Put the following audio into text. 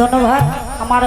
ধন্যবাদ। আমার